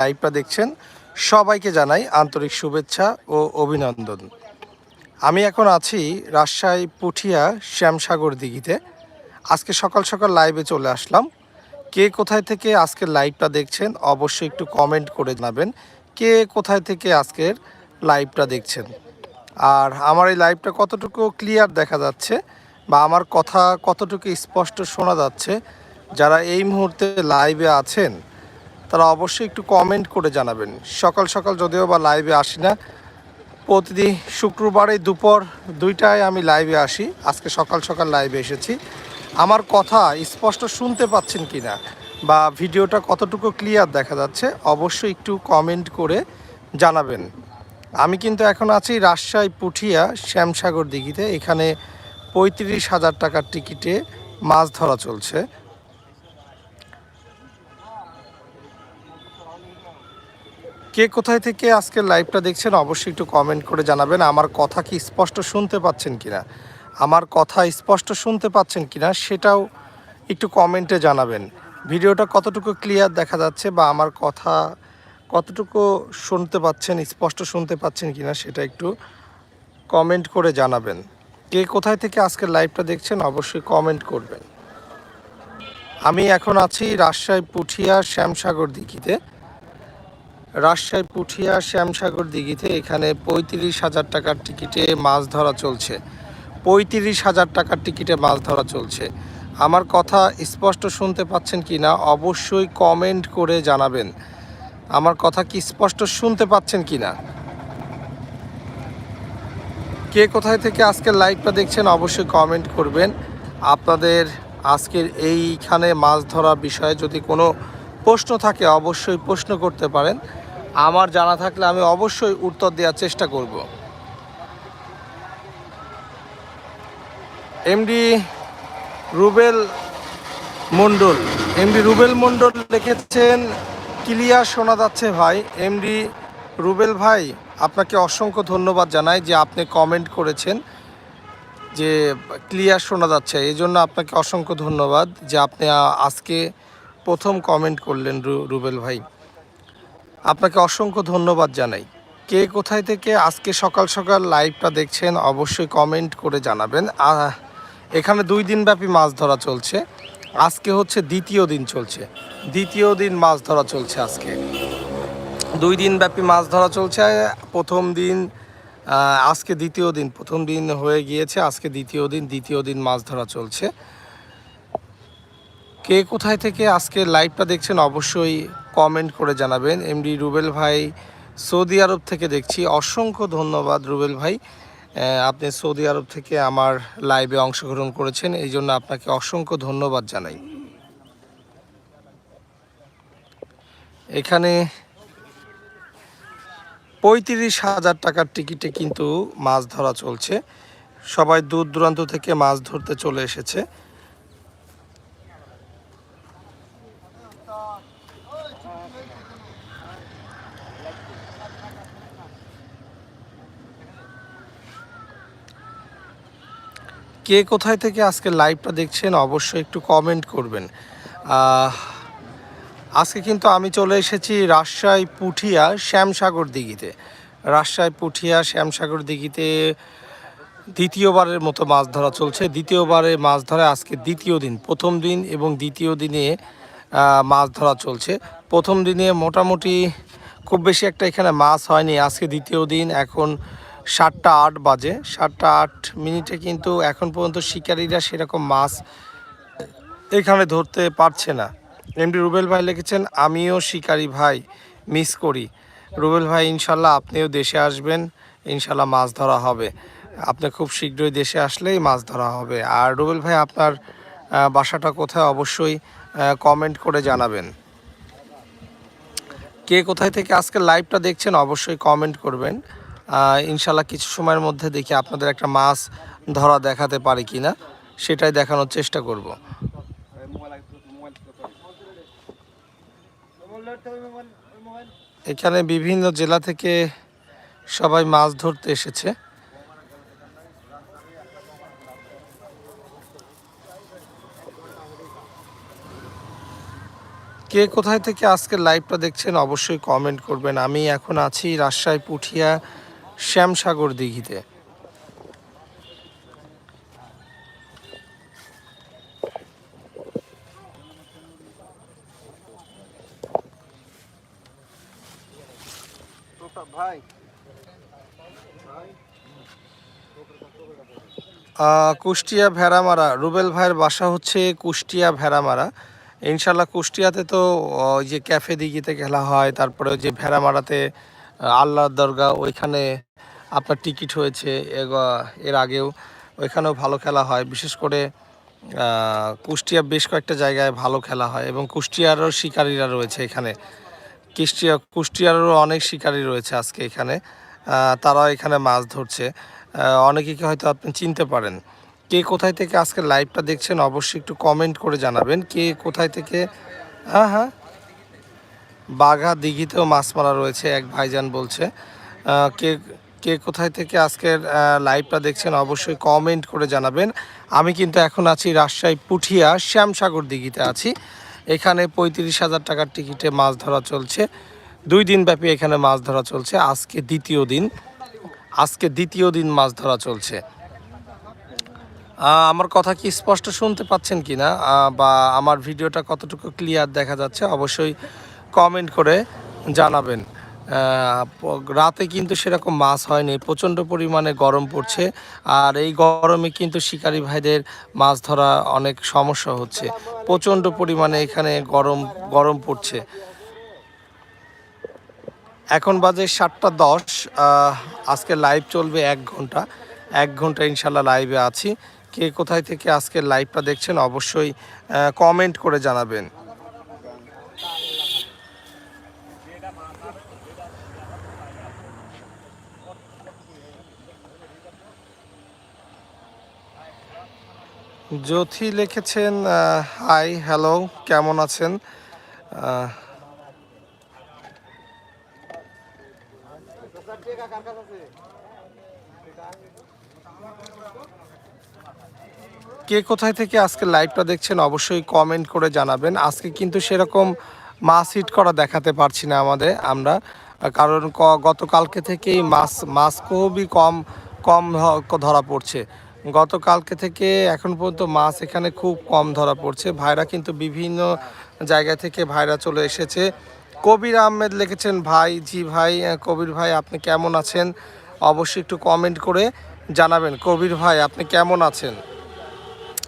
লাইভটা দেখছেন, সবাইকে জানাই আন্তরিক শুভেচ্ছা ও অভিনন্দন। আমি এখন আছি রাজশাহী পুঠিয়া শ্যামসাগর দিঘিতে। আজকে সকাল সকাল লাইভে চলে আসলাম। কে কোথায় থেকে আজকের লাইভটা দেখছেন, অবশ্যই একটু কমেন্ট করে জানাবেন কে কোথায় থেকে আজকের লাইভটা দেখছেন। আর আমার এই লাইভটা কতটুকু ক্লিয়ার দেখা যাচ্ছে বা আমার কথা কতটুকু স্পষ্ট শোনা যাচ্ছে, যারা এই মুহূর্তে লাইভে আছেন তারা অবশ্যই একটু কমেন্ট করে জানাবেন। সকাল সকাল যদিও বা লাইভে আসি না প্রতিদিন শুক্রবারে দুপুর দুইটায় আমি লাইভে আসি। আজকে সকাল সকাল লাইভে এসেছি। আমার কথা স্পষ্ট শুনতে পাচ্ছেন কি না বা ভিডিওটা কতটুকু ক্লিয়ার দেখা যাচ্ছে, অবশ্যই একটু কমেন্ট করে জানাবেন। আমি কিন্তু এখন আছি রাজশাহী পুঠিয়া শ্যামসাগর দিঘিতে। এখানে পঁয়ত্রিশ হাজার টাকার টিকিটে মাছ ধরা চলছে। কে কোথায় থেকে আজকের লাইভটা দেখছেন অবশ্যই একটু কমেন্ট করে জানাবেন। আমার কথা কি স্পষ্ট শুনতে পাচ্ছেন কিনা? আমার কথা স্পষ্ট শুনতে পাচ্ছেন কিনা সেটাও একটু কমেন্টে জানাবেন। ভিডিওটা কতটুকু ক্লিয়ার দেখা যাচ্ছে বা আমার কথা কতটুকু শুনতে পাচ্ছেন, স্পষ্ট শুনতে পাচ্ছেন কিনা সেটা একটু কমেন্ট করে জানাবেন। কে কোথায় থেকে আজকের লাইভটা দেখছেন অবশ্যই কমেন্ট করবেন। আমি এখন আছি রাজশাহী, পুঠিয়া, শ্যামসাগর দিঘিতে। রাজশাহী, পুঠিয়া, শ্যামসাগর দিঘিতে এখানে পঁয়ত্রিশ হাজার টাকার টিকিটে মাছ ধরা চলছে। পঁয়ত্রিশ হাজার টাকার টিকিটে মাছ ধরা চলছে। আমার কথা স্পষ্ট শুনতে পাচ্ছেন কি না, অবশ্যই কমেন্ট করে জানাবেন। আমার কথা কি স্পষ্ট শুনতে পাচ্ছেন কি না? কে কোথায় থেকে আজকের লাইভটা দেখছেন অবশ্যই কমেন্ট করবেন। আপনাদের আজকের এইখানে মাছ ধরা বিষয়ে যদি কোনো প্রশ্ন থাকে, অবশ্যই প্রশ্ন করতে পারেন। আমার জানা থাকলে আমি অবশ্যই উত্তর দেওয়ার চেষ্টা করব। এমডি রুবেল মণ্ডল। এমডি রুবেল মণ্ডল লিখেছেন, ক্লিয়ার শোনা যাচ্ছে ভাই। এমডি রুবেল ভাই, আপনাকে অসংখ্য ধন্যবাদ জানাই যে আপনি কমেন্ট করেছেন যে ক্লিয়ার শোনা যাচ্ছে। এই জন্য আপনাকে অসংখ্য ধন্যবাদ যে আপনি আজকে প্রথম কমেন্ট করলেন রুবেল ভাই। আপনাকে অসংখ্য ধন্যবাদ জানাই। কে কোথায় থেকে আজকে সকাল সকাল লাইভটা দেখছেন অবশ্যই কমেন্ট করে জানাবেন। এখানে দুই দিনব্যাপী মাছ ধরা চলছে। আজকে হচ্ছে দ্বিতীয় দিন চলছে। দ্বিতীয় দিন মাছ ধরা চলছে আজকে। দুই দিন ব্যাপী মাছ ধরা চলছে। প্রথম দিন আজকে দ্বিতীয় দিন। প্রথম দিন হয়ে গিয়েছে, আজকে দ্বিতীয় দিন দ্বিতীয় দিন মাছ ধরা চলছে। কে কোথায় থেকে আজকে লাইভটা দেখছেন অবশ্যই কমেন্ট করে জানাবেন। এমডি রুবেল ভাই, সৌদি আরব থেকে দেখছি। অসংখ্য ধন্যবাদ রুবেল ভাই। আপনি সৌদি আরব থেকে আমার লাইভে অংশগ্রহণ করেছেন, এই জন্য আপনাকে অসংখ্য ধন্যবাদ জানাই। এখানে পঁয়ত্রিশ হাজার টাকার টিকিটে কিন্তু মাছ ধরা চলছে। সবাই দূর দূরান্ত থেকে মাছ ধরতে চলে এসেছে। কে কোথায় থেকে আজকে লাইভটা দেখছেন অবশ্যই একটু কমেন্ট করবেন। আজকে কিন্তু আমি চলে এসেছি রাজশাহী পুঠিয়া শ্যামসাগর দিঘিতে। রাজশাহী পুঠিয়া শ্যামসাগর দিঘিতে দ্বিতীয়বারের মতো মাছ ধরা চলছে। দ্বিতীয়বারে মাছ ধরা আজকে দ্বিতীয় দিন, প্রথম দিন এবং দ্বিতীয় দিনে মাছ ধরা চলছে। প্রথম দিনে মোটামুটি খুব বেশি একটা এখানে মাছ হয়নি। আজকে দ্বিতীয় দিন, এখন সাতটা আট বাজে। সাতটা আট মিনিটে কিন্তু এখন পর্যন্ত শিকারীরা সেরকম মাছ এখানে ধরতে পারছে না। এমডি রুবেল ভাই লিখেছেন, আমিও শিকারি ভাই মিস করি। রুবেল ভাই, ইনশাল্লাহ আপনিও দেশে আসবেন, ইনশাল্লাহ মাছ ধরা হবে। আপনি খুব শীঘ্রই দেশে আসলেই মাছ ধরা হবে। আর রুবেল ভাই, আপনার বাসাটা কোথায় অবশ্যই কমেন্ট করে জানাবেন। কে কোথায় থেকে আজকে লাইভটা দেখছেন অবশ্যই কমেন্ট করবেন। ইনশাল্লাহ কিছু সময়ের মধ্যে দেখি আপনাদের একটা মাছ ধরা দেখাতে পারি কিনা সেটাই দেখানোর চেষ্টা করব। এখানে বিভিন্ন জেলা থেকে সবাই মাছ ধরতে এসেছে। কে কোথায় থেকে আজকে লাইভটা দেখছেন অবশ্যই কমেন্ট করবেন। আমি এখন আছি রাজশাহী, পুঠিয়া শ্যামসাগর দিঘিতে। কুষ্টিয়া ভেড়ামারা, রুবেল ভাইয়ের বাসা হচ্ছে কুষ্টিয়া ভেড়ামারা। ইনশাল্লাহ কুষ্টিয়াতে তো যে ক্যাফে দিঘিতে খেলা হয়, তারপরে যে ভেড়ামারাতে আল্লাহর দরগা ওইখানে আপনার টিকিট হয়েছে এর আগেও। ওইখানেও ভালো খেলা হয় বিশেষ করে কুষ্টিয়া বেশ কয়েকটা জায়গায় ভালো খেলা হয় এবং কুষ্টিয়ারও শিকারীরা রয়েছে এখানে। কুষ্টিয়া কুষ্টিয়ারও অনেক শিকারী রয়েছে আজকে এখানে। তারা এখানে মাছ ধরছে। আহ, অনেকেকে হয়তো আপনি চিনতে পারেন। কে কোথায় থেকে আজকে লাইভটা দেখছেন অবশ্যই একটু কমেন্ট করে জানাবেন। কে কোথায় থেকে হ্যাঁ হ্যাঁ। বাঘা দিঘিতেও মাছ মারা রয়েছে, এক ভাইজান বলছে। কে কে কোথায় থেকে আজকের লাইভটা দেখছেন অবশ্যই কমেন্ট করে জানাবেন। আমি কিন্তু এখন আছি রাজশাহী পুঠিয়া, শ্যামসাগর দিঘিতে আছি। এখানে পঁয়ত্রিশ হাজার টাকার টিকিটে মাছ ধরা চলছে। দুই দিন ব্যাপী এখানে মাছ ধরা চলছে। আজকে দ্বিতীয় দিন, আজকে দ্বিতীয় দিন মাছ ধরা চলছে। আমার কথা কি স্পষ্ট শুনতে পাচ্ছেন কি না বা আমার ভিডিওটা কতটুকু ক্লিয়ার দেখা যাচ্ছে? অবশ্যই কমেন্ট করে জানাবেন। রাতে কিন্তু সেরকম মাছ হয়নি, প্রচণ্ড পরিমাণে গরম পড়ছে, আর এই গরমে কিন্তু শিকারী ভাইদের মাছ ধরা অনেক সমস্যা হচ্ছে। প্রচণ্ড পরিমাণে এখানে গরম গরম পড়ছে। এখন বাজে সাতটা দশ আজকে লাইভ চলবে এক ঘণ্টা। এক ঘণ্টা ইনশাল্লাহ লাইভে আছি। কে কোথায় থেকে আজকে লাইভটা দেখছেন অবশ্যই কমেন্ট করে জানাবেন। জ্যোথি লিখেছেন হাই হ্যালো কেমন আছেন? কে কোথায় থেকে আজকে লাইভটা দেখছেন অবশ্যই কমেন্ট করে জানাবেন। আজকে কিন্তু সেরকম মাছ হিট করা দেখাতে পারছি না আমাদের আমরা, কারণ গতকালকে থেকেই মাছ মাছ খুবই কম কম ধরা পড়ছে। গতকালকে থেকে এখন পর্যন্ত মাছ এখানে খুব কম ধরা পড়ছে। ভাইরা কিন্তু বিভিন্ন জায়গা থেকে ভাইরা চলে এসেছে। কবির আহমেদ লিখেছেন, ভাই, জি ভাই কবির ভাই, আপনি কেমন আছেন? অবশ্যই একটু কমেন্ট করে জানাবেন। কবির ভাই, আপনি কেমন আছেন?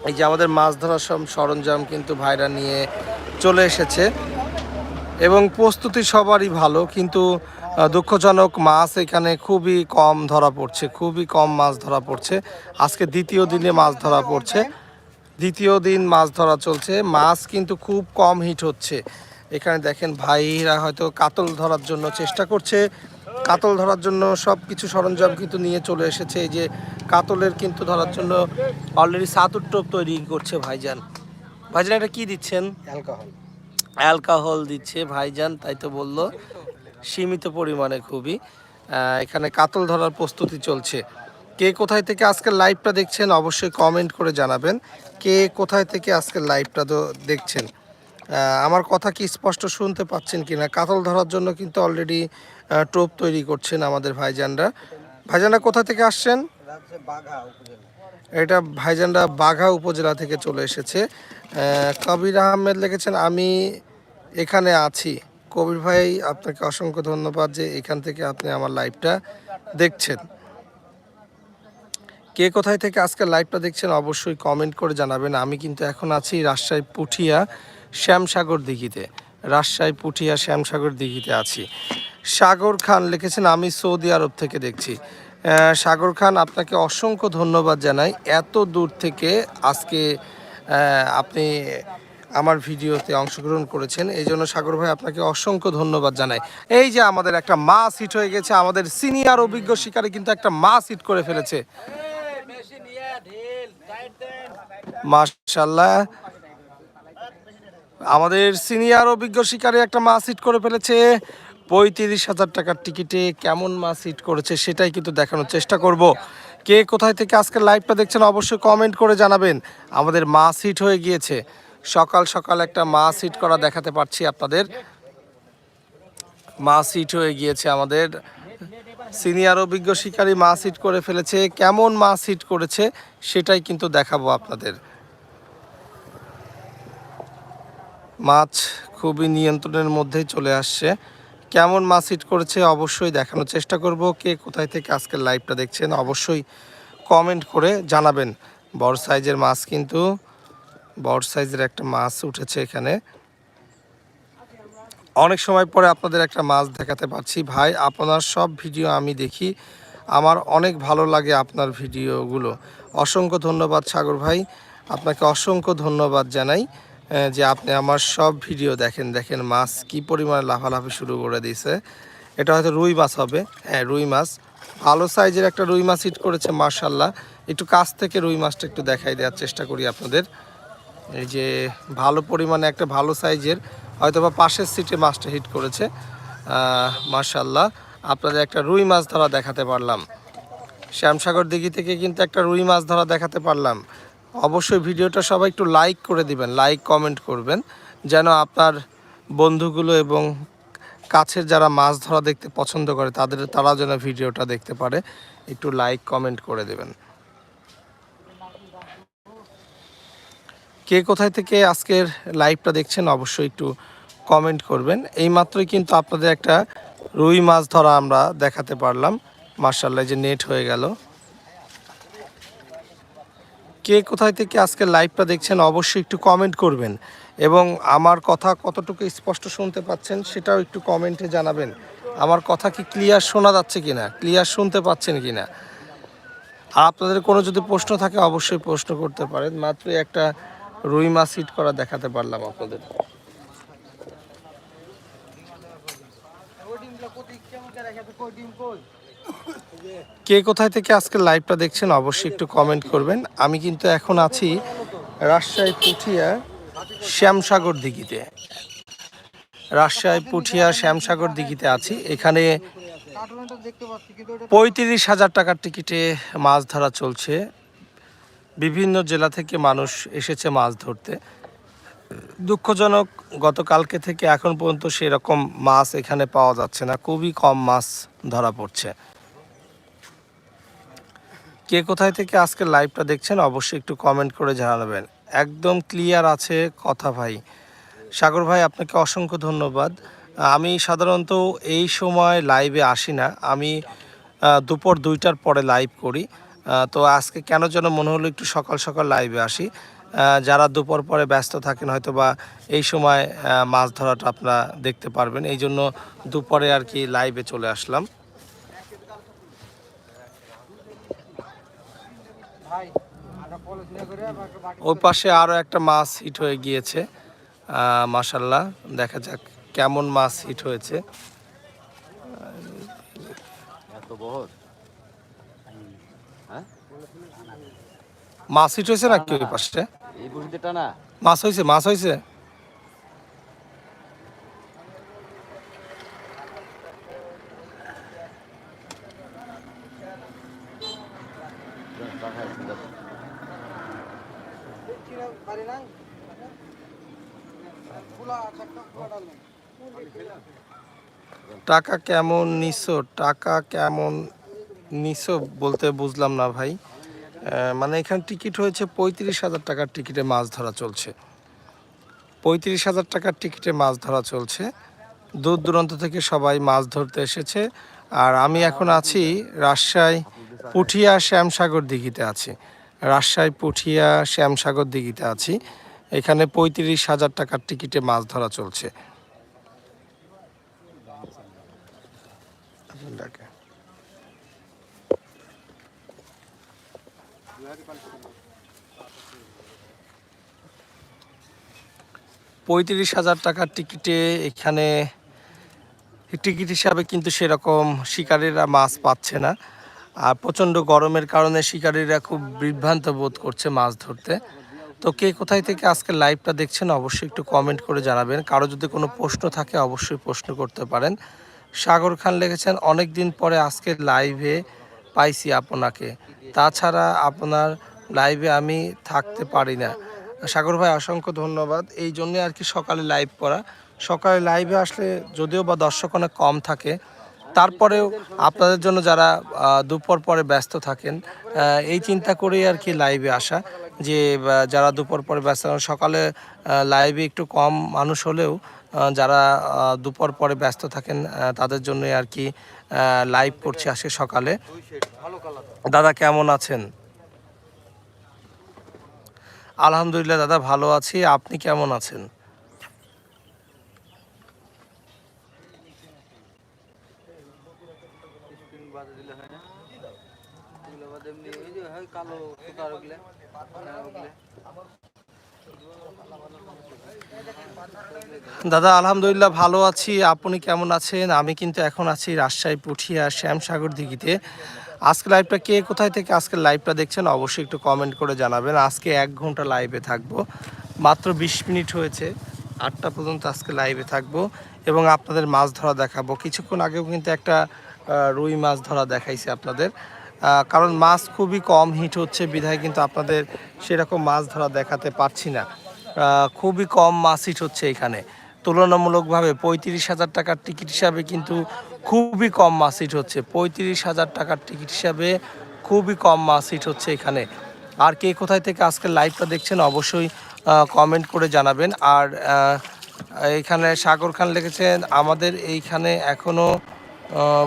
এই যে আমাদের মাছ ধরার সব সরঞ্জাম কিন্তু ভাইরা নিয়ে চলে এসেছে। এবং প্রস্তুতি সবারই ভালো, কিন্তু দুঃখজনক মাছ এখানে খুবই কম ধরা পড়ছে খুবই কম মাছ ধরা পড়ছে। আজকে দ্বিতীয় দিনে মাছ ধরা পড়ছে। দ্বিতীয় দিন মাছ ধরা চলছে। মাছ কিন্তু খুব কম হিট হচ্ছে। এখানে দেখেন ভাইরা হয়তো কাতল ধরার জন্য চেষ্টা করছে। কাতল ধরার জন্য সব কিছু সরঞ্জাম কিন্তু নিয়ে চলে এসেছে। এই যে কাতলের কিন্তু ধরার জন্য অলরেডি সাতুর টোপ তৈরি করছে ভাইজান। ভাইজান এটা কি দিচ্ছেন? অ্যালকোহল। অ্যালকোহল দিচ্ছে ভাইজান তাই তো বলল। সীমিত পরিমাণে খুবই। এখানে কাতল ধরার প্রস্তুতি চলছে। কে কোথায় থেকে আজকের লাইভটা দেখছেন অবশ্যই কমেন্ট করে জানাবেন। কে কোথায় থেকে আজকের লাইভটা তো দেখছেন? আমার কথা কি স্পষ্ট শুনতে পাচ্ছেন কিনা? কাতল ধরার জন্য কিন্তু অলরেডি টোপ তৈরি করছেন আমাদের ভাইজানরা। ভাইজানরা কোথা থেকে আসছেন? এটা ভাইজানরা বাঘা উপজেলা থেকে চলে এসেছে। কবির আহমেদ লিখেছেন, আমি এখানে আছি। কবির ভাই, আপনাকে অসংখ্য ধন্যবাদ যে এখান থেকে আপনি আমার লাইভটা দেখছেন। কে কোথায় থেকে আজকে লাইভটা দেখছেন অবশ্যই কমেন্ট করে জানাবেন। আমি কিন্তু এখন আছি রাজশাহী পুঠিয়া শ্যামসাগর দিঘিতে। রাজশাহী পুঠিয়া শ্যামসাগর দিঘিতে আছি। সাগর খান লিখেছেন, আমি সৌদি আরব থেকে দেখছি। সাগর খান, আপনাকে অসংখ্য ধন্যবাদ জানাই। এত দূর থেকে আজকে আপনি আমার ভিডিওতে অংশগ্রহণ করেছেন। এই জন্য সাগর ভাই আপনাকে অসংখ্য ধন্যবাদ জানাই। এই যে আমাদের একটা মাছ হিট হয়ে গেছে, আমাদের সিনিয়র অভিজ্ঞ শিকারে কিন্তু একটা মাছ হিট করে ফেলেছে। মাশাল্লাহ আমাদের সিনিয়র অভিজ্ঞ শিকারে একটা মাছ হিট করে ফেলেছে। পঁয়ত্রিশ হাজার টাকার টিকিটে কেমন মাছ হিট করেছে সেটাই কিন্তু দেখানোর চেষ্টা করব। কে কোথায় থেকে আজকের লাইভটা দেখছেন অবশ্যই কমেন্ট করে জানাবেন। আমাদের মাছ হিট হয়ে গিয়েছে। সকাল সকাল একটা মাছ হিট করা দেখাতে পারছি আপনাদের। মাছ হিট হয়ে গিয়েছে আমাদের। সিনিয়র অভিজ্ঞ শিকারী মাছ হিট করে ফেলেছে। কেমন মাছ হিট করেছে সেটাই কিন্তু দেখাবো আপনাদের। মাছ খুবই নিয়ন্ত্রণের মধ্যেই চলে আসছে। কেমন মাছ হিট করেছে অবশ্যই দেখানোর চেষ্টা করব। কে কোথায় থেকে আজকের লাইভটা দেখছেন অবশ্যই কমেন্ট করে জানাবেন। বড় সাইজের মাছ কিন্তু বড় সাইজের একটা মাছ উঠেছে এখানে। অনেক সময় পরে আপনাদের একটা মাছ দেখাতে পারছি। ভাই, আপনার সব ভিডিও আমি দেখি। আমার অনেক ভালো লাগে আপনার ভিডিওগুলো। অসংখ্য ধন্যবাদ সাগর ভাই। আপনাকে অসংখ্য ধন্যবাদ জানাই যে আপনি আমার সব ভিডিও দেখেন দেখেন মাছ কি পরিমাণে লাফালাফি শুরু করে দিয়েছে। এটা হয়তো রুই মাছ হবে। হ্যাঁ রুই মাছ। ভালো সাইজের একটা রুই মাছ হিট করেছে মার্শাল্লাহ একটু কাছ থেকে রুই মাছটা একটু দেখাই দেওয়ার চেষ্টা করি আপনাদের। এই যে ভালো পরিমাণে একটা ভালো সাইজের হয়তো বা পাশের সিটে মাছটা হিট করেছে। মার্শাল্লাহ আপনাদের একটা রুই মাছ ধরা দেখাতে পারলাম। শ্যামসাগর দিঘি থেকে কিন্তু একটা রুই মাছ ধরা দেখাতে পারলাম। অবশ্যই ভিডিওটা সবাই একটু লাইক করে দিবেন লাইক কমেন্ট করবেন, যেন আপনার বন্ধুগুলো এবং কাছের যারা মাছ ধরা দেখতে পছন্দ করে, তাদের তারা যেন ভিডিওটা দেখতে পারে। একটু লাইক কমেন্ট করে দেবেন। কে কোথায় থেকে আজকের লাইভটা দেখছেন অবশ্যই একটু কমেন্ট করবেন। এই মাত্রই কিন্তু আপনাদের একটা রুই মাছ ধরা আমরা দেখাতে পারলাম। মার্শাল্লাহ যে নেট হয়ে গেল। কে কোথায় থেকে আজকের লাইভটা দেখছেন অবশ্যই একটু কমেন্ট করবেন। এবং আমার কথা কতটুকু স্পষ্ট শুনতে পাচ্ছেন সেটাও একটু কমেন্টে জানাবেন। আমার কথা কি ক্লিয়ার শোনা যাচ্ছে কিনা? ক্লিয়ার শুনতে পাচ্ছেন কিনা? আপনাদের কোনো যদি প্রশ্ন থাকে অবশ্যই প্রশ্ন করতে পারেন। মাত্র একটা রুই মাছ হিট করা দেখাতে পারলাম আপনাদের। কে কোথায় থেকে আজকে লাইভটা দেখছেন অবশ্যই একটু কমেন্ট করবেন। আমি কিন্তু এখন আছি রাজশাহী, পুঠিয়া, শ্যামসাগর দিঘিতে। রাজশাহী, পুঠিয়া, শ্যামসাগর দিঘিতে আছি। এখানে পঁয়ত্রিশ হাজার টাকার টিকিটে মাছ ধরা চলছে। বিভিন্ন জেলা থেকে মানুষ এসেছে মাছ ধরতে। দুঃখজনক, গতকালকে থেকে এখন পর্যন্ত সেরকম মাছ এখানে পাওয়া যাচ্ছে না। খুবই কম মাছ ধরা পড়ছে। কে কোথায় থেকে আজকে লাইভটা দেখছেন অবশ্যই একটু কমেন্ট করে জানাবেন। একদম ক্লিয়ার আছে কথা ভাই। সাগর ভাই, আপনাকে অসংখ্য ধন্যবাদ। আমি সাধারণত এই সময় লাইভে আসি না। আমি দুপুর দুইটার পরে লাইভ করি। তো আজকে কেন যেন মনে হলো একটু সকাল সকাল লাইভে আসি। যারা দুপুর পরে ব্যস্ত থাকেন হয়তো বা এই সময় মাছ ধরাটা আপনারা দেখতে পারবেন। এই জন্য দুপুরে আর কি লাইভে চলে আসলাম। ওই পাশে আরও একটা মাছ হিট হয়ে গিয়েছে। মাসাল্লাহ দেখা যাক কেমন মাছ হিট হয়েছে। এত বহর। মাছ হিট হয়েছে নাকি ওই পাশে? মাছ হয়েছে মাছ হয়েছে? টাকা কেমন নিছো? টাকা কেমন নিছো বলতে বুঝলাম না ভাই। মানে এখানে টিকিট হয়েছে পঁয়ত্রিশ হাজার টাকার টিকিটে মাছ ধরা চলছে। পঁয়ত্রিশ হাজার টাকার টিকিটে মাছ ধরা চলছে। দূর দূরান্ত থেকে সবাই মাছ ধরতে এসেছে। আর আমি এখন আছি রাজশাহী পুঠিয়া শ্যামসাগর দিঘিতে আছি। রাজশাহী পুঠিয়া শ্যামসাগর দিঘিতে আছি। এখানে পঁয়ত্রিশ হাজার টাকার টিকিটে মাছ ধরা চলছে। পঁয়ত্রিশ হাজার টাকার টিকিটে এখানে টিকিট হিসাবে কিন্তু সেরকম শিকারীরা মাছ পাচ্ছে না। আর প্রচণ্ড গরমের কারণে শিকারীরা খুব বিভ্রান্ত বোধ করছে মাছ ধরতে। তো কে কোথায় থেকে আজকে লাইভটা দেখছেন অবশ্যই একটু কমেন্ট করে জানাবেন। কারও যদি কোনো প্রশ্ন থাকে অবশ্যই প্রশ্ন করতে পারেন। সাগর খান লিখেছেন অনেক দিন পরে আজকে লাইভে পাইছি আপনাকে। তাছাড়া আপনার লাইভে আমি থাকতে পারি না। সাগর ভাই, অসংখ্য ধন্যবাদ। এই জন্যে আর কি সকালে লাইভ করা। সকালে লাইভে আসলে যদিও বা দর্শক অনেক কম থাকে, তারপরেও আপনাদের জন্য যারা দুপুর পরে ব্যস্ত থাকেন এই চিন্তা করেই আর কি লাইভে আসা যে যারা দুপুর পরে ব্যস্ত সকালে লাইভে একটু কম মানুষ হলেও যারা দুপুর পরে ব্যস্ত থাকেন তাদের জন্যই আর কি লাইভ করছি আজকে সকালে। দাদা, কেমন আছেন? আলহামদুলিল্লাহ দাদা, ভালো আছি। আপনি কেমন আছেন? দাদা, আলহামদুলিল্লাহ ভালো আছি। আপনি কেমন আছেন? আমি কিন্তু এখন আছি রাজশাহী, পুঠিয়া, শ্যামসাগর দিঘিতে। আজকে লাইভটা কে কোথায় থেকে আজকে লাইভটা দেখছেন অবশ্যই একটু কমেন্ট করে জানাবেন। আজকে এক ঘণ্টা লাইভে থাকব। মাত্র বিশ মিনিট হয়েছে, আটটা পর্যন্ত আজকে লাইভে থাকব এবং আপনাদের মাছ ধরা দেখাবো। কিছুক্ষণ আগেও কিন্তু একটা রুই মাছ ধরা দেখাইছে আপনাদের। কারণ মাছ খুবই কম হিট হচ্ছে, বিধায় কিন্তু আপনাদের সেরকম মাছ ধরা দেখাতে পারছি না। খুবই কম মাছ হিট হচ্ছে এখানে। তুলনামূলকভাবে পঁয়ত্রিশ হাজার টাকার টিকিট হিসাবে কিন্তু খুবই কম মাছ হিট হচ্ছে। পঁয়ত্রিশ হাজার টাকার টিকিট হিসাবে খুবই কম মাছ হিট হচ্ছে এখানে। আর কে কোথায় থেকে আজকে লাইভটা দেখছেন অবশ্যই কমেন্ট করে জানাবেন। আর এখানে সাগর খান লিখেছেন, আমাদের এইখানে এখনও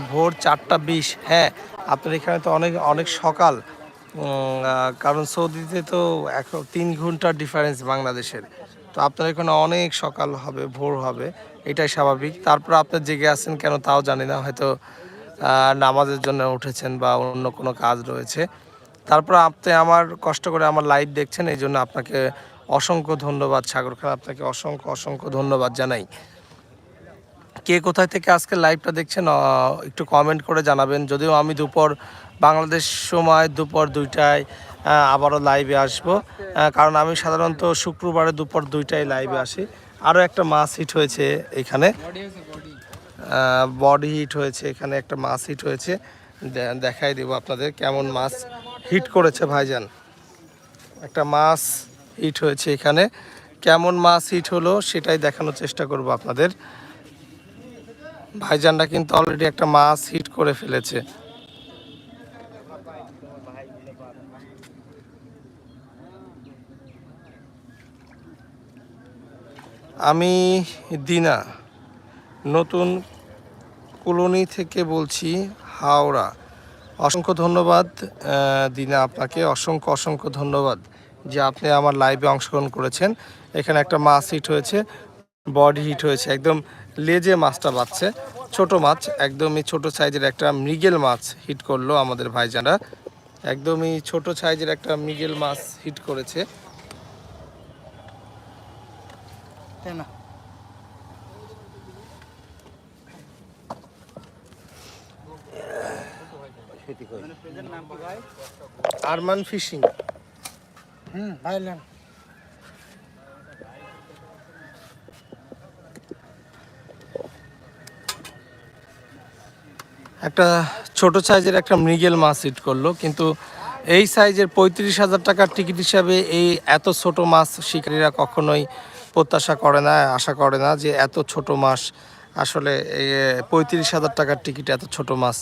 ভোর চারটা বিশ। হ্যাঁ আপনার এখানে তো অনেক অনেক সকাল। কারণ সৌদিতে তো এখন তিন ঘণ্টার ডিফারেন্স বাংলাদেশের। তো আপনার এখানে অনেক সকাল হবে, ভোর হবে, এটাই স্বাভাবিক। তারপর আপনি জেগে আছেন কেন তাও জানি না, হয়তো নামাজের জন্য উঠেছেন বা অন্য কোনো কাজ রয়েছে। তারপর আপনি আমার কষ্ট করে আমার লাইভ দেখছেন, এই জন্য আপনাকে অসংখ্য ধন্যবাদ, সাগর খান, আপনাকে অসংখ্য অসংখ্য ধন্যবাদ জানাই। কে কোথায় থেকে আজকে লাইভটা দেখছেন একটু কমেন্ট করে জানাবেন। যদিও আমি দুপুর, বাংলাদেশ সময় দুপুর দুইটায় আবারও লাইভে আসব। কারণ আমি সাধারণত শুক্রবারে দুপুর দুইটায় লাইভে আসি। আরও একটা মাছ হিট হয়েছে এখানে। বডি হিট হয়েছে এখানে, একটা মাছ হিট হয়েছে। দেখাই দেবো আপনাদের কেমন মাছ হিট করেছে ভাইজান। একটা মাছ হিট হয়েছে এখানে। কেমন মাছ হিট হলো সেটাই দেখানোর চেষ্টা করব আপনাদের। ভাইজানরা কিন্তু অলরেডি একটা মাছ হিট করে ফেলেছে। আমি দিনা, নতুন কলোনি থেকে বলছি হাওড়া। অসংখ্য ধন্যবাদ দিনা আপনাকে। অসংখ্য অসংখ্য ধন্যবাদ যে আপনি আমার লাইভে অংশগ্রহণ করেছেন। এখানে একটা মাছ হিট হয়েছে বডি হিট হয়েছে, একদম লেজে মাছটা বাচ্ছে। ছোট মাছ, একদমই ছোট সাইজের একটা মৃগেল মাছ হিট করল আমাদের ভাইজানরা। একদমই ছোট সাইজের একটা মৃগেল মাছ হিট করেছে। তাই না। আরমান ফিশিং। হুম ভাইলাম একটা ছোট সাইজের একটা মৃগেল মাছ হিট করল কিন্তু এই সাইজের পঁয়ত্রিশ হাজার টাকার টিকিট হিসাবে এই এত ছোট মাছ শিকারীরা কখনোই প্রত্যাশা করে না, আশা করে না যে এত ছোট মাছ আসলে পঁয়ত্রিশ হাজার টাকার টিকিট এত ছোট মাছ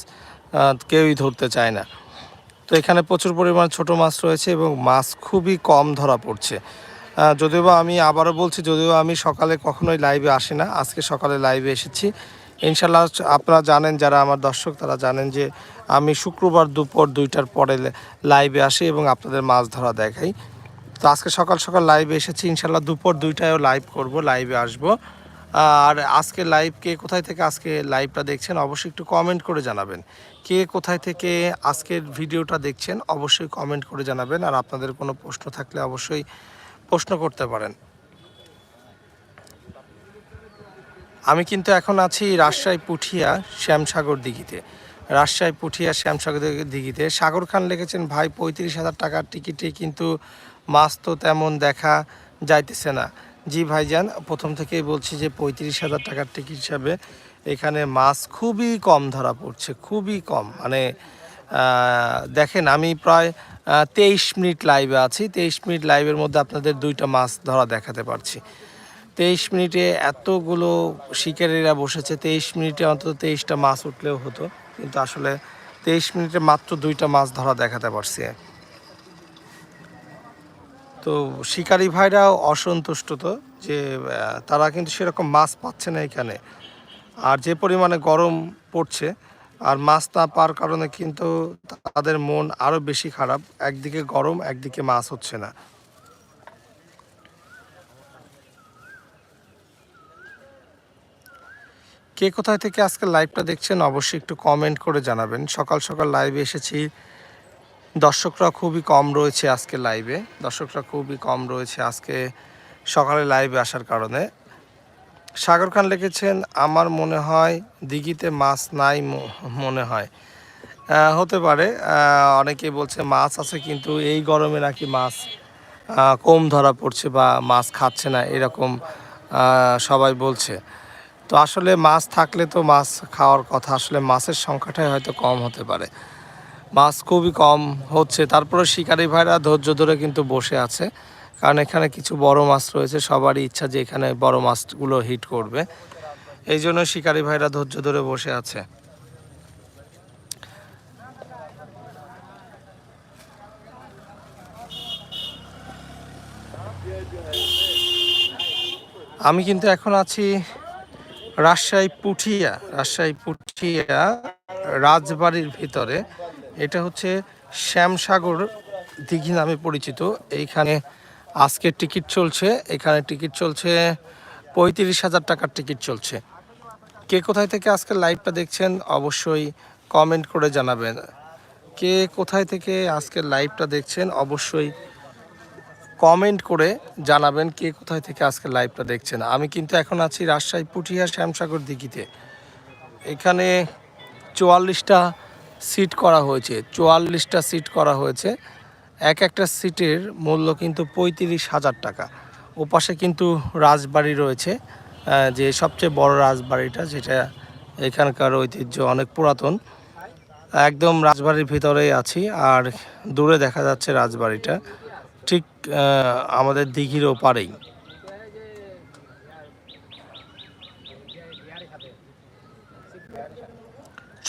কেউই ধরতে চায় না। তো এখানে প্রচুর পরিমাণ ছোট মাছ রয়েছে এবং মাছ খুবই কম ধরা পড়ছে। যদিও বা আমি আবারও বলছি, যদিও আমি সকালে কখনোই লাইভে আসি না, আজকে সকালে লাইভে এসেছি। ইনশাল্লাহ আপনারা জানেন, যারা আমার দর্শক, তারা জানেন যে আমি শুক্রবার দুপুর দুইটার পরে লাইভে আসি এবং আপনাদের মাছ ধরা দেখাই। তো আজকে সকাল সকাল লাইভে এসেছি ইনশাল্লাহ দুপুর দুইটায়ও লাইভ করব লাইভে আসব। আর আজকে লাইভ কে কোথায় থেকে আজকে লাইভটা দেখছেন অবশ্যই একটু কমেন্ট করে জানাবেন। কে কোথায় থেকে আজকের ভিডিওটা দেখছেন অবশ্যই কমেন্ট করে জানাবেন। আর আপনাদের কোনো প্রশ্ন থাকলে অবশ্যই প্রশ্ন করতে পারেন। আমি কিন্তু এখন আছি রাজশাহী পুঠিয়া, শ্যামসাগর দিঘিতে। রাজশাহী পুঠিয়া, শ্যামসাগর দিঘিতে। সাগর খান লিখেছেন, ভাই, পঁয়ত্রিশ হাজার টাকার টিকিটে কিন্তু মাছ তো তেমন দেখা যাইতেছে না। জি ভাইজান, প্রথম থেকেই বলছি যে পঁয়ত্রিশ হাজার টাকার টিকিট হিসাবে এখানে মাছ খুবই কম ধরা পড়ছে, খুবই কম। মানে দেখেন আমি প্রায় তেইশ মিনিট লাইভে আছি, তেইশ মিনিট লাইভের মধ্যে আপনাদের দুইটা মাছ ধরা দেখাতে পারছি। তেইশ মিনিটে এতগুলো শিকারীরা বসেছে, তেইশ মিনিটে অন্তত তেইশটা মাছ উঠলেও হতো, কিন্তু আসলে তেইশ মিনিটে মাত্র দুইটা মাছ ধরা দেখাতে পারছি। তো শিকারী ভাইরাও অসন্তুষ্ট তো যে তারা কিন্তু সেরকম মাছ পাচ্ছে না এখানে। আর যে পরিমাণে গরম পড়ছে, আর মাছ না পাওয়ার কারণে কিন্তু তাদের মন আরও বেশি খারাপ। একদিকে গরম, একদিকে মাছ হচ্ছে না। কে কোথায় থেকে আজকে লাইভটা দেখছেন অবশ্যই একটু কমেন্ট করে জানাবেন। সকাল সকাল লাইভে এসেছি। দর্শকরা খুবই কম রয়েছে আজকে লাইভে দর্শকরা খুবই কম রয়েছে আজকে সকালে লাইভে আসার কারণে। সাগর খান লিখেছেন, আমার মনে হয় দিঘিতে মাছ নাই মনে হয়। হতে পারে অনেকে বলছে মাছ আছে, কিন্তু এই গরমে নাকি মাছ কম ধরা পড়ছে বা মাছ খাচ্ছে না এরকম সবাই বলছে। তো আসলে মাছ থাকলে তো মাছ খাওয়ার কথা, আসলে মাছের সংখ্যাটাই হয়তো কম হতে পারে। মাছ খুবই কম হচ্ছে। তারপরে শিকারী ভাইরা ধৈর্য ধরে কিন্তু বসে আছে। কারণ এখানে কিছু বড় মাছ রয়েছে, সবারই ইচ্ছা যে এখানে বড় মাছগুলো হিট করবে। এই জন্য শিকারী ভাইরা ধৈর্য ধরে বসে আছে। আমি কিন্তু এখন আছি রাজশাহী পুঠিয়া রাজশাহী পুঠিয়া রাজবাড়ির ভিতরে। এটা হচ্ছে শ্যামসাগর দিঘি নামে পরিচিত। এইখানে আজকে টিকিট চলছে, এখানে টিকিট চলছে পঁয়ত্রিশ হাজার টাকার টিকিট চলছে। কে কোথায় থেকে আজকে লাইভটা দেখছেন অবশ্যই কমেন্ট করে জানাবেন। কে কোথায় থেকে আজকে লাইভটা দেখছেন অবশ্যই কমেন্ট করে জানাবেন কে কোথায় থেকে আজকে লাইভটা দেখছেন। আমি কিন্তু এখন আছি রাজশাহী, পুঠিয়া, শ্যামসাগর দিঘিতে। এখানে চুয়াল্লিশটা সিট করা হয়েছে, চুয়াল্লিশটা সিট করা হয়েছে। এক একটা সিটের মূল্য কিন্তু পঁয়ত্রিশ হাজার টাকা। ওপাশে কিন্তু রাজবাড়ি রয়েছে যে সবচেয়ে বড় রাজবাড়িটা, যেটা এখানকার ঐতিহ্য অনেক পুরাতন। একদম রাজবাড়ির ভিতরেই আছি, আর দূরে দেখা যাচ্ছে রাজবাড়িটা। ঠিক আমাদের দিঘির ওপারেই।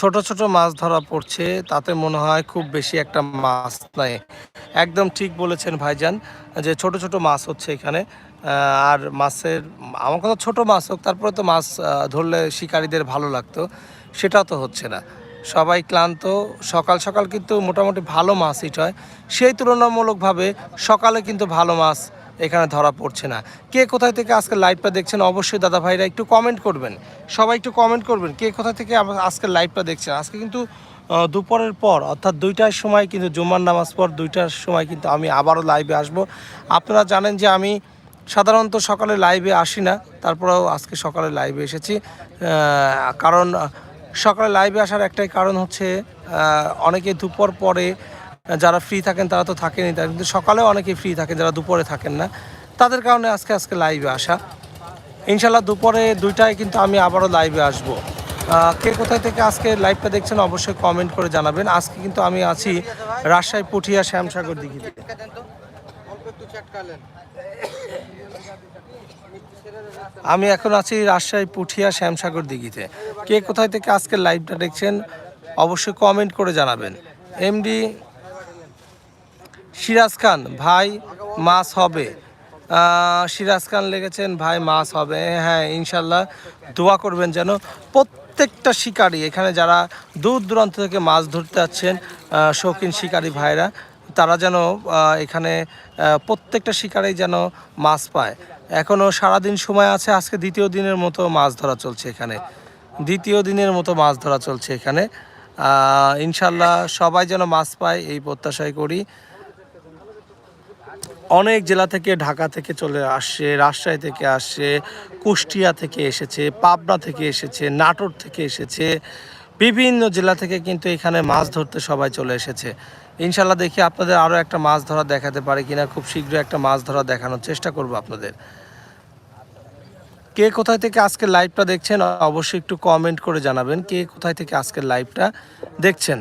ছোট ছোট মাছ ধরা পড়ছে, তাতে মনে হয় খুব বেশি একটা মাছ নাই। একদম ঠিক বলেছেন ভাইজান যে ছোট ছোট মাছ হচ্ছে এখানে। আর মাছের, আমার কথা ছোট মাছ হোক, তারপরে তো মাছ ধরলে শিকারীদের ভালো লাগতো সেটাও তো হচ্ছে না। সবাই ক্লান্ত, সকাল সকাল কিন্তু মোটামুটি ভালো মাছ হিট হয়। সেই তুলনামূলকভাবে সকালে কিন্তু ভালো মাছ এখানে ধরা পড়ছে না। কে কোথায় থেকে আজকে লাইভটা দেখছেন অবশ্যই দাদা ভাইরা একটু কমেন্ট করবেন। সবাই একটু কমেন্ট করবেন, কে কোথা থেকে আজকে লাইভটা দেখছেন? আজকে কিন্তু দুপুরের পর, অর্থাৎ দুইটার সময় কিন্তু জুম্মার নামাজ পর দুইটার সময় কিন্তু আমি আবারও লাইভে আসব। আপনারা জানেন যে আমি সাধারণত সকালে লাইভে আসি না, তারপরেও আজকে সকালে লাইভে এসেছি। কারণ সকালে লাইভে আসার একটাই কারণ হচ্ছে অনেকে দুপুর পরে যারা ফ্রি থাকেন তারা তো থাকেনই তারা কিন্তু সকালেও অনেকে ফ্রি থাকেন, যারা দুপুরে থাকেন না। তাদের কারণে আজকে আজকে লাইভে আসা। ইনশাল্লাহ দুপুরে দুইটায় কিন্তু আমি আবারও লাইভে আসব। কে কোথায় থেকে আজকে লাইভটা দেখছেন অবশ্যই কমেন্ট করে জানাবেন। আজকে কিন্তু আমি আছি রাজশাহী, পুঠিয়া, শ্যামসাগর দিঘিতে আমি এখন আছি রাজশাহী, পুঠিয়া, শ্যামসাগর দিঘিতে কে কোথায় থেকে আজকে লাইভটা দেখছেন অবশ্যই কমেন্ট করে জানাবেন। এমডি সিরাজ খান, ভাই মাছ হবে। সিরাজ খান লেগেছেন ভাই মাছ হবে। হ্যাঁ ইনশাল্লাহ দোয়া করবেন যেন প্রত্যেকটা শিকারি, এখানে যারা দূর দূরান্ত থেকে মাছ ধরতে যাচ্ছেন শৌখিন শিকারী ভাইরা, তারা যেন এখানে প্রত্যেকটা শিকারেই যেন মাছ পায়। এখনও সারাদিন সময় আছে, আজকে দ্বিতীয় দিনের মতো মাছ ধরা চলছে এখানে। দ্বিতীয় দিনের মতো মাছ ধরা চলছে এখানে। ইনশাল্লাহ সবাই যেন মাছ পায়, এই প্রত্যাশাই করি। অনেক জেলা থেকে ঢাকা থেকে চলে আসছে রাজশাহী থেকে আসছে কুষ্টিয়া থেকে এসেছে, পাবনা থেকে এসেছে, নাটোর থেকে এসেছে, বিভিন্ন জেলা থেকে কিন্তু এখানে মাছ ধরতে সবাই চলে এসেছে। ইনশাল্লাহ দেখি আপনাদের আরও একটা মাছ ধরা দেখাতে পারে কিনা, খুব শীঘ্রই একটা মাছ ধরা দেখানোর চেষ্টা করব আপনাদের। কে কোথায় থেকে আজকে লাইভটা দেখছেন, অবশ্যই একটু কমেন্ট করে জানাবেন, কে কোথায় থেকে আজকের লাইভটা দেখছেন।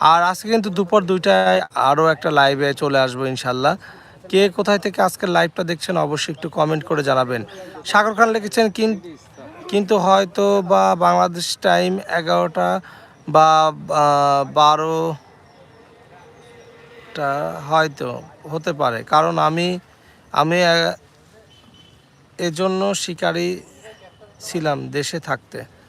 আর আজকে কিন্তু দুপুর দুইটায় আরও একটা লাইভে চলে আসব ইনশাল্লাহ। কে কোথায় থেকে আজকের লাইভটা দেখছেন অবশ্যই একটু কমেন্ট করে জানাবেন। সাগর খান লিখেছেন, কিন- কিন্তু হয়তো বা বাংলাদেশ টাইম এগারোটা বা বারোটা হয়তো হতে পারে। কারণ আমি আমি এজন্য শিকারী ছিলাম দেশে থাকতে।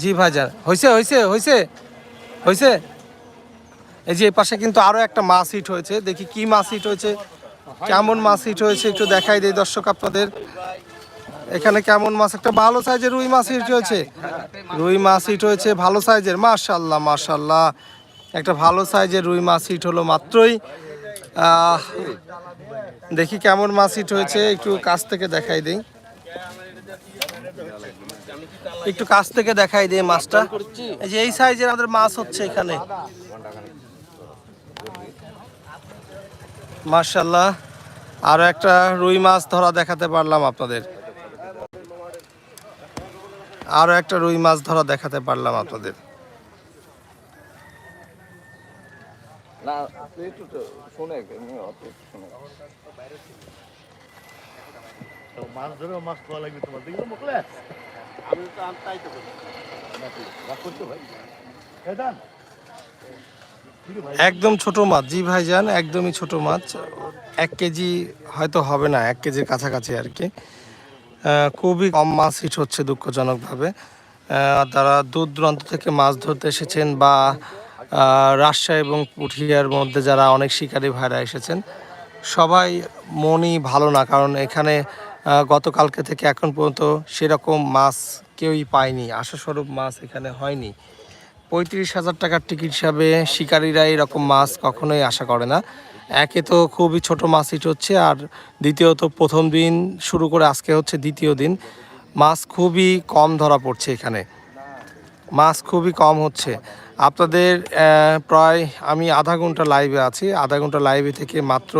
জি ভাইজান। হয়েছে হয়েছে হয়েছে হয়েছে এই যে পাশে কিন্তু আরও একটা মাছ হিট হয়েছে। দেখি কি মাছ হিট হয়েছে, কেমন মাছ হিট হয়েছে একটু দেখাই দেই দর্শক আপনাদের। এখানে কেমন মাছ, একটা ভালো সাইজের রুই মাছ হিট হয়েছে। রুই মাছ হিট হয়েছে ভালো সাইজের মাশাল্লাহ মাশাল্লাহ একটা ভালো সাইজের রুই মাছ হিট হলো মাত্রই। দেখি কেমন মাছ হিট হয়েছে, একটু কাছ থেকে দেখাই দেই। একটু কাছ থেকে দেখাই দিয়ে মাছটা। এই যে এই সাইজের আমাদের মাছ হচ্ছে এখানে। মার্শাল্লাহ আরও একটা রুই মাছ ধরা দেখাতে পারলাম আপনাদের। আরও একটা রুই মাছ ধরা দেখাতে পারলাম আপনাদের। না একটু তো শোনে অত শোনে মাছ ধরে মাছ খাওয়া লাগবে তোমার। দেখল মোকলে একদম ছোট মাছ, জি ভাইজান, একদমই ছোট মাছ। এক কেজি হয়তো হবে না, এক কেজির কাছাকাছি আর কি। খুবই কম মাছ হিট হচ্ছে দুঃখজনকভাবে। তারা দূর দূরান্ত থেকে মাছ ধরতে এসেছেন বা রাজশাহী এবং পুঠিয়ার মধ্যে যারা অনেক শিকারী ভাইরা এসেছেন, সবাই মনই ভালো না, কারণ এখানে গতকালকে থেকে এখন পর্যন্ত সেরকম মাছ কেউই পায়নি। আশাস্বরূপ মাছ এখানে হয়নি। পঁয়ত্রিশ হাজার টাকার টিকিট হিসাবে শিকারীরা এরকম মাছ কখনোই আশা করে না। একে তো খুবই ছোট মাছ হিট হচ্ছে আর দ্বিতীয়ত প্রথম দিন শুরু করে আজকে হচ্ছে দ্বিতীয় দিন। মাছ খুবই কম ধরা পড়ছে এখানে। মাছ খুবই কম হচ্ছে। আপনাদের প্রায় আমি আধা ঘণ্টা লাইভে আছি। আধা ঘণ্টা লাইভে থেকে মাত্র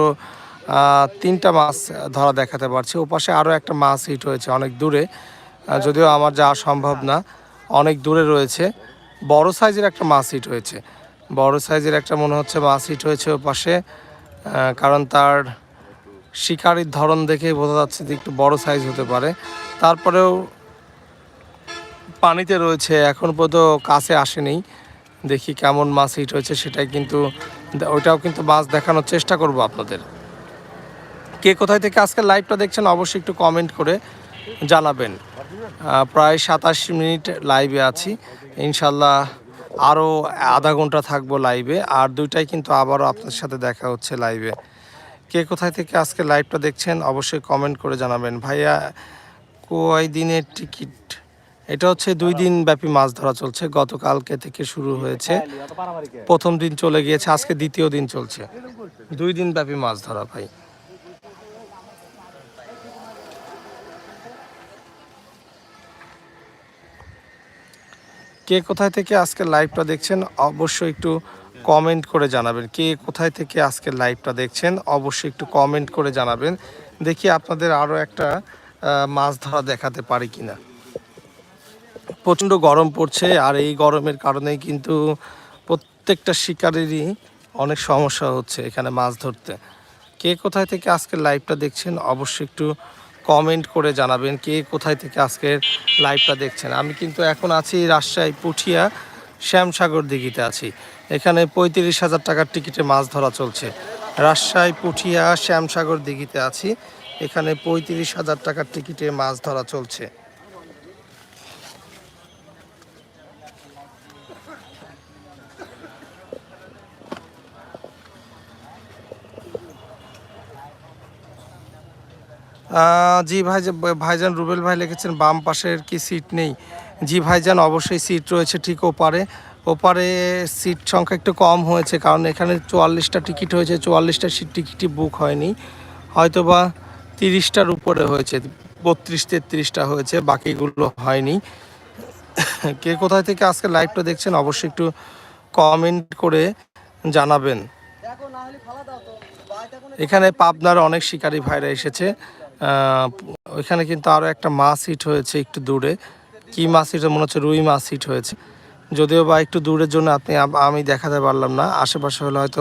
তিনটা মাছ ধরা দেখাতে পারছি। ওপাশে আরও একটা মাছ হিট হয়েছে অনেক দূরে। যদিও আমার যাওয়া সম্ভব না, অনেক দূরে রয়েছে। বড় সাইজের একটা মাছ হিট হয়েছে। বড় সাইজের একটা মনে হচ্ছে মাছ হিট হয়েছে ওপাশে কারণ তার শিকারির ধরন দেখে বোঝা যাচ্ছে যে একটু বড় সাইজ হতে পারে। তারপরেও পানিতে রয়েছে, এখন পর্যন্ত কাছে আসেনি। দেখি কেমন মাছ হিট হয়েছে, সেটাই কিন্তু, ওইটাও কিন্তু মাছ দেখানোর চেষ্টা করব আপনাদের। কে কোথায় থেকে আজকে লাইভটা দেখছেন অবশ্যই একটু কমেন্ট করে জানাবেন। প্রায় সাতাশ মিনিট লাইভে আছি। ইনশাল্লাহ আরও আধা ঘণ্টা থাকব লাইভে আর দুইটাই কিন্তু আবারও আপনার সাথে দেখা হচ্ছে লাইভে কে কোথায় থেকে আজকে লাইভটা দেখছেন অবশ্যই কমেন্ট করে জানাবেন। ভাইয়া কয় দিনের টিকিট এটা হচ্ছে দুই দিন ব্যাপী মাছ ধরা চলছে। গতকালকে থেকে শুরু হয়েছে। প্রথম দিন চলে গিয়েছে, আজকে দ্বিতীয় দিন চলছে। দুই দিন ব্যাপী মাছ ধরা ভাই। কে কোথায় থেকে আজকে লাইভটা দেখছেন, অবশ্যই একটু কমেন্ট করে জানাবেন। কে কোথায় থেকে আজকে লাইভটা দেখছেন, অবশ্যই একটু কমেন্ট করে জানাবেন। দেখি আপনাদের আরও একটা মাছ ধরা দেখাতে পারি কিনা। প্রচণ্ড গরম পড়ছে, আর এই গরমের কারণেই কিন্তু প্রত্যেকটা শিকারেরই অনেক সমস্যা হচ্ছে এখানে মাছ ধরতে। কে কোথায় থেকে আজকের লাইভটা দেখছেন, অবশ্যই একটু কমেন্ট করে জানাবেন কে কোথায় থেকে আজকের লাইভটা দেখছেন। আমি কিন্তু এখন আছি রাজশাহী, পুঠিয়া, শ্যামসাগর দিঘিতে আছি। এখানে পঁয়ত্রিশ হাজার টাকার টিকিটে মাছ ধরা চলছে। রাজশাহী, পুঠিয়া, শ্যামসাগর দিঘিতে আছি। এখানে পঁয়ত্রিশ হাজার টাকার টিকিটে মাছ ধরা চলছে। জি ভাই ভাইজান রুবেল ভাই লিখেছেন বাম পাশের কি সিট নেই? জি ভাইজান অবশ্যই সিট রয়েছে ঠিক ওপারে। ওপারে সিট সংখ্যা একটু কম হয়েছে কারণ এখানে চুয়াল্লিশটা টিকিট হয়েছে চুয়াল্লিশটা সিট টিকিটই বুক হয়নি। হয়তো বা তিরিশটার উপরে হয়েছে বত্রিশ তেত্রিশটা হয়েছে বাকিগুলো হয়নি। কে কোথায় থেকে আজকে লাইভটা দেখছেন অবশ্যই একটু কমেন্ট করে জানাবেন। এখানে পাবনার অনেক শিকারী ভাইরা এসেছে। ওইখানে কিন্তু আরও একটা মাছ হিট হয়েছে একটু দূরে। কি মাছ হিট মনে হচ্ছে রুই মাছ হিট হয়েছে। যদিও বা একটু দূরের জন্য আপনি, আমি দেখাতে পারলাম না। আশেপাশে হলে হয়তো